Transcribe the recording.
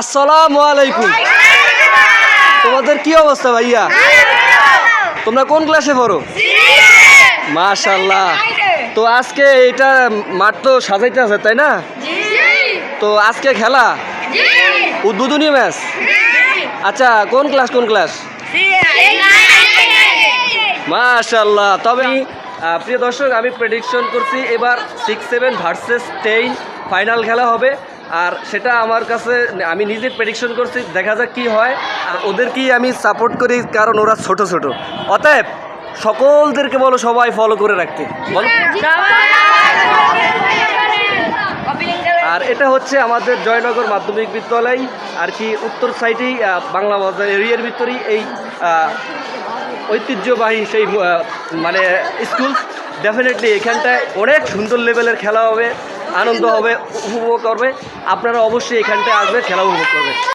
আসসালামু আলাইকুম। তোমাদের কি অবস্থা ভাইয়া? তোমরা কোন ক্লাসে পড়ো? মাশাল্লাহ তো আজকে এটা মাঠ তো সাজাইতে আছে, তাই না? তো আজকে খেলা? উদ্বোধনী ম্যাচ আচ্ছা কোন ক্লাস কোন ক্লাস মাশাল্লাহ তবে প্রিয় দর্শক, আমি প্রেডিকশন করছি এবার six seven versus ten final খেলা হবে। আর সেটা আমার কাছে, আমি নিজে প্রেডিকশন করছি, দেখা যাক কি হয়। আর ওদেরকেই আমি সাপোর্ট করি, কারণ ওরা ছোট ছোট। অতএব, সকলদেরকে বলো সবাই ফলো করে রাখতে। বলো। আর এটা হচ্ছে আমাদের জয়নগর মাধ্যমিক বিদ্যালয়, আর কি উত্তর সাইডেই বাংলা বাজার এরিয়ার ভিতরেই এই ঐতিহ্যবাহী সেই মানে স্কুল ডেফিনেটলি এখানটায় অনেক সুন্দর লেভেলের খেলা হবে। আনন্দ হবে উপভোগ করবে। আপনারা অবশ্যই এখানটায় আসবে খেলা উপভোগ করবে।